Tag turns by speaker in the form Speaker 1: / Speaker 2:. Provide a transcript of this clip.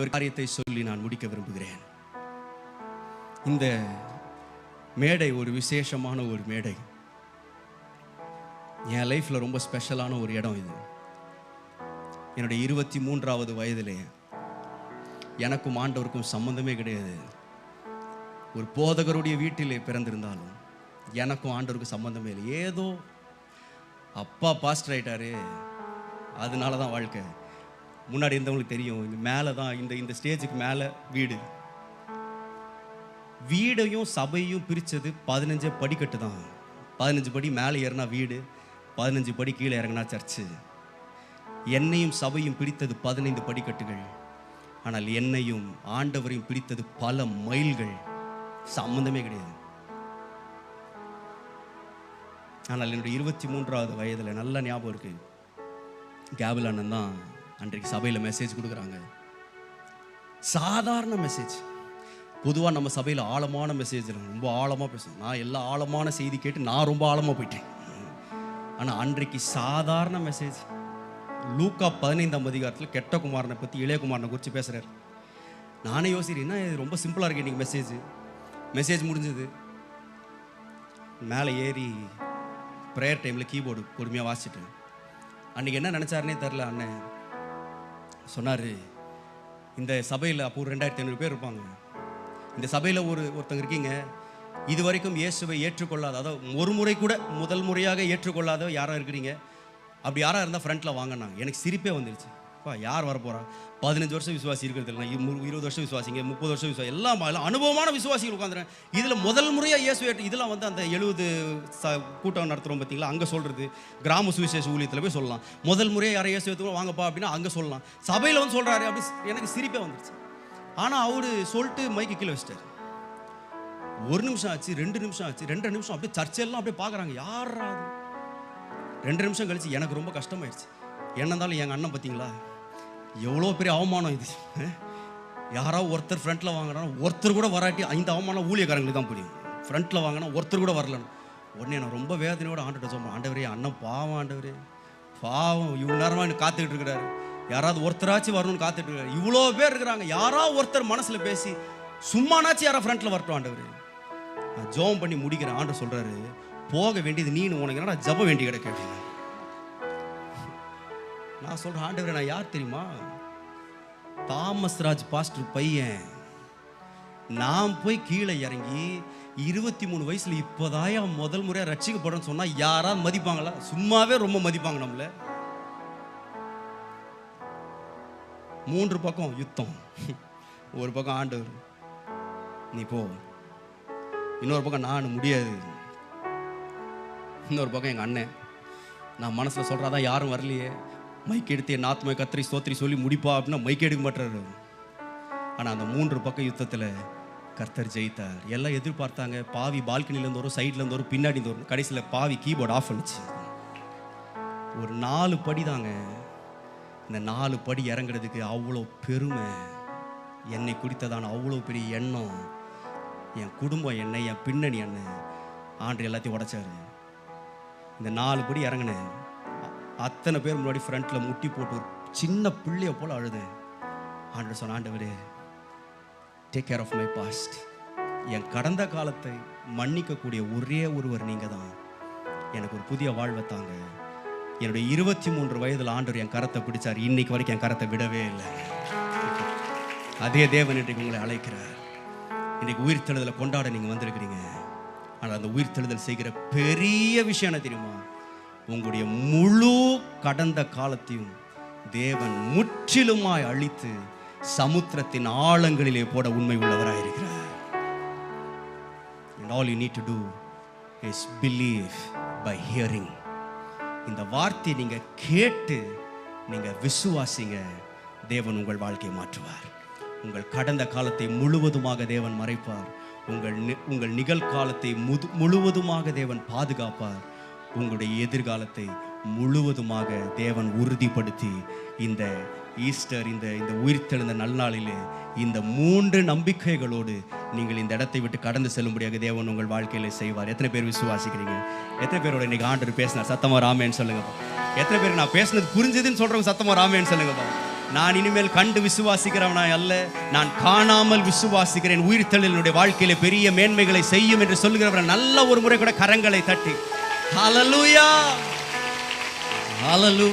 Speaker 1: ஒரு காரியத்தை சொல்லி நான் முடிக்க விரும்புகிறேன். இந்த மேடை ஒரு விசேஷமான ஒரு மேடை. என் லைஃப்பில் ரொம்ப ஸ்பெஷலான ஒரு இடம் இது. என்னுடைய இருபத்தி மூன்றாவது வயதிலே எனக்கும் ஆண்டவருக்கும் சம்பந்தமே கிடையாது. ஒரு போதகருடைய வீட்டிலே பிறந்திருந்தாலும் எனக்கும் ஆண்டவருக்கும் சம்பந்தமே இல்லை. ஏதோ அப்பா பாஸ்டர் ஆயிட்டாரு. அதனால தான் வாழ்க்கை. முன்னாடி இருந்தவங்களுக்கு தெரியும். இது மேலே தான் இந்த இந்த ஸ்டேஜுக்கு மேலே வீடு. வீடையும் சபையும் பிரித்தது பதினஞ்சு படிக்கட்டு தான் பதினஞ்சு படி மேலே ஏறினா வீடு பதினஞ்சு படி கீழே இறங்கினா சர்ச்சு. என்னையும் சபையும் பிடித்தது பதினைந்து படிக்கட்டுகள் ஆனால் என்னையும் ஆண்டவரையும் பிடித்தது பல மைல்கள். சம்பந்தமே கிடையாது. ஆனால் என்னுடைய இருபத்தி மூன்றாவது வயதில் நல்ல ஞாபகம் இருக்கு. கேபிள் அண்ணன் தான். அன்றைக்கு சபையில் மெசேஜ் கொடுக்குறாங்க. சாதாரண மெசேஜ் பொதுவாக நம்ம சபையில் ஆழமான மெசேஜ் ரொம்ப ஆழமாக பேசுவோம். நான் எல்லா ஆழமான செய்தி கேட்டு நான் ரொம்ப ஆழமாக போயிட்டேன். ஆனால் அன்றைக்கு சாதாரண மெசேஜ் லூக்கா பதினைந்தாம் அதிகாரத்தில் கெட்ட குமாரனை பற்றி இளையகுமாரனை குறித்து பேசுகிறார் நானே யோசிக்கிறேன் என்ன இது? ரொம்ப சிம்பிளாக இருக்கு இன்றைக்கி மெசேஜ் மெசேஜ் முடிஞ்சது. மேலே ஏறி ப்ரேயர் டைமில் கீபோர்டு பொறுமையாக வாசிட்டேன் அன்றைக்கி என்ன நினச்சாருனே தெரில அண்ணன் சொன்னார். இந்த சபையில் அப்போ ஒரு ரெண்டாயிரத்தி ஐநூறு பேர் இருப்பாங்க. இந்த சபையில் ஒரு ஒருத்தங்க இருக்கீங்க. இது வரைக்கும் இயேசுவை ஏற்றுக்கொள்ளாத அதாவது ஒரு முறை கூட முதல் முறையாக ஏற்றுக்கொள்ளாத யாராக இருக்கிறீங்க? அப்படி யாராக இருந்தால் ஃப்ரண்ட்டில் வாங்கினாங்க எனக்கு சிரிப்பே வந்துருச்சு. அப்பா யார் வர பதினஞ்சு வருஷம் விசுவாசி இருக்கிறது இல்லை இரு- இருபது வருஷம் விசுவாசிங்க முப்பது வருஷம் விசுவாசி எல்லாம் எல்லாம் அனுபவமான விசுவாசிகள் உட்காந்துறேன் இதில் முதல் முறையாக இயேசு இதெல்லாம் வந்து அந்த எழுபது ச கூட்டம் நடத்துகிறோம் பார்த்தீங்களா? அங்கே சொல்கிறது கிராம சுவிசேஷ ஊழியத்தில் போய் சொல்லலாம். முதல் முறையாக யாரை இயேசு ஏற்றுக்கோ வாங்கப்பா அப்படின்னா அங்கே சொல்லலாம். சபையில் வந்து சொல்கிறாரு அப்படி எனக்கு சிரிப்பே வந்துருச்சு. ஆனால் அவர் சொல்லிட்டு மைக்கு கீழே வச்சிட்டார். ஒரு நிமிஷம் ஆச்சு ரெண்டு நிமிஷம் ஆச்சு ரெண்டு நிமிஷம் அப்படியே சர்ச்செல்லாம் அப்படியே பார்க்குறாங்க யார் ரெண்டு நிமிஷம் கழிச்சு எனக்கு ரொம்ப கஷ்டமாயிடுச்சு என்ன இருந்தாலும் எங்கள் அண்ணன் பார்த்தீங்களா? எவ்வளோ பெரிய அவமானம் இது. யாராவது ஒருத்தர் ஃப்ரண்ட்டில் வாங்கினா ஒருத்தர் கூட வராட்டி ஐந்து அவமானம் ஊழியக்காரங்களுக்கு தான் புரியும். ஃப்ரண்ட்டில் வாங்கினா ஒருத்தர் கூட வரலன்னு. உடனே நான் ரொம்ப வேதனையோட ஆண்டுகிட்ட சொன்னேன் ஆண்டவரே அண்ணன் பாவம் ஆண்டவரே. பாவம் இவ்வளோ நேரமாக எனக்கு காத்துக்கிட்டு இருக்கிறாரு யாராவது ஒருத்தராச்சும் வரணும்னு காத்துட்டு இருக்காரு. இவ்வளோ பேர் இருக்கிறாங்க. யாராவது ஒருத்தர் மனசில் பேசி சும்மானாச்சும் யாராவது ஃப்ரண்ட்டில் வரட்டும் ஆண்டவர். நான் ஜெபம் பண்ணி முடிக்கிறேன். ஆண்டு சொல்கிறாரு போக வேண்டியது நீனு உனக்கு என்னடா ஜப வேண்டி கிடக்கு அப்படின்னு நான் சொல்கிறேன் ஆண்டவர் நான் யார் தெரியுமா? தாமஸ் ராஜ் பாஸ்டர் பையன். நான் போய் கீழே இறங்கி இருபத்தி மூணு வயசில் இப்போதாயா முதல் முறையாக ரட்சிக்கப்படும் சொன்னால் யாராவது மதிப்பாங்களா? சும்மாவே ரொம்ப மதிப்பாங்க நம்மள. மூன்று பக்கம் யுத்தம். ஒரு பக்கம் ஆண்டவர் நீ போ. இன்னொரு பக்கம் நான் முடியாது. இன்னொரு பக்கம் எங்கள் அண்ணன். நான் மனசில் சொல்கிறாதான் யாரும் வரலையே. மைக் எடுத்து என் ஆத்மா கத்திரி ஸ்தோத்திரி சொல்லி முடிப்பா அப்படின்னா மைக் எடுக்க மாட்டாரு. ஆனால் அந்த மூன்று பக்கம் யுத்தத்தில் கர்த்தர் ஜெயித்தார். எல்லாம் எதிர்பார்த்தாங்க. பாவி பால்கனிலேருந்து வரும் சைட்லேருந்து வரும் பின்னாடி வரும். கடைசியில் பாவி கீபோர்டு ஆஃப் பண்ணிச்சு ஒரு நாலு படி தாங்க. இந்த நாலு படி இறங்குறதுக்கு அவ்வளோ பெருமை. என்னை குறித்ததான அவ்வளோ பெரிய எண்ணம். என் குடும்பம் என்ன என் பின்னணி என்ன? ஆண்டு எல்லாத்தையும் உடைச்சாரு. இந்த நாலு படி இறங்கினேன். அத்தனை பேர் முன்னாடி ஃப்ரண்ட்டில் முட்டி போட்டு ஒரு சின்ன பிள்ளைய போல் அழுது ஆண்டு சொன்ன ஆண்டவரே take care of my past என் கடந்த காலத்தை மன்னிக்கக்கூடிய ஒரே ஒருவர் நீங்கள் தான் எனக்கு ஒரு புதிய வாழ்வை தாங்க. என்னுடைய இருபத்தி மூன்று வயதில் ஆண்டவர் என் கரத்தை பிடிச்சார். இன்னைக்கு வரைக்கும் என் கரத்தை விடவே இல்லை. அதே தேவன் இன்றைக்கு உங்களை அழைக்கிறார். இன்றைக்கு உயிர் தெழுதலை கொண்டாட நீங்கள் வந்திருக்கிறீங்க. ஆனால் அந்த உயிர் தெழுதல் செய்கிற பெரிய விஷயம் என்ன தெரியுமா? உங்களுடைய முழு கடந்த காலத்தையும் தேவன் முற்றிலுமாய் அழித்து சமுத்திரத்தின் ஆழங்களிலே போட உண்மை உள்ளவராயிருக்கிறார் and all you need to do is believe by இந்த வார்த்தையை நீங்க கேட்டு நீங்க விசுவாசிங்க தேவன் உங்கள் வாழ்க்கையை மாற்றுவார். உங்கள் கடந்த காலத்தை முழுவதுமாக தேவன் மறைப்பார். உங்கள் நி- உங்கள் நிகழ்காலத்தை முது முழுவதுமாக தேவன் பாதுகாப்பார். உங்களுடைய எதிர்காலத்தை முழுவதுமாக தேவன் உறுதிப்படுத்தி இந்த ஈஸ்டர் இந்த இந்த உயிர்த்தெழுந்த நல்நாளிலே இந்த மூன்று நம்பிக்கைகளோடு நீங்கள் இந்த இடத்தை விட்டு கடந்து செல்லும்படியாக தேவன் உங்கள் வாழ்க்கையில் செய்வார். எத்தனை பேர் விசுவாசிக்கிறீங்க? எத்தனை பேரோட இன்னைக்கு ஆண்டர் பேசினார்? சத்தமா ராமேன்னு சொல்லுங்கப்பா எத்தனை பேர் நான் பேசுனது புரிஞ்சதுன்னு சொல்கிறவங்க சத்தமா ராமேன்னு சொல்லுங்கப்பா நான் இனிமேல் கண்டு விசுவாசிக்கிறவனாய் அல்ல நான் காணாமல் விசுவாசிக்கிறேன். உயிர்த்தெழுதல் வாழ்க்கையில் வாழ்க்கையில பெரிய மேன்மைகளை செய்யும் என்று சொல்லுகிறவர் நல்ல ஒரு முறை கூட கரங்களை தட்டி హలలుయా హలలు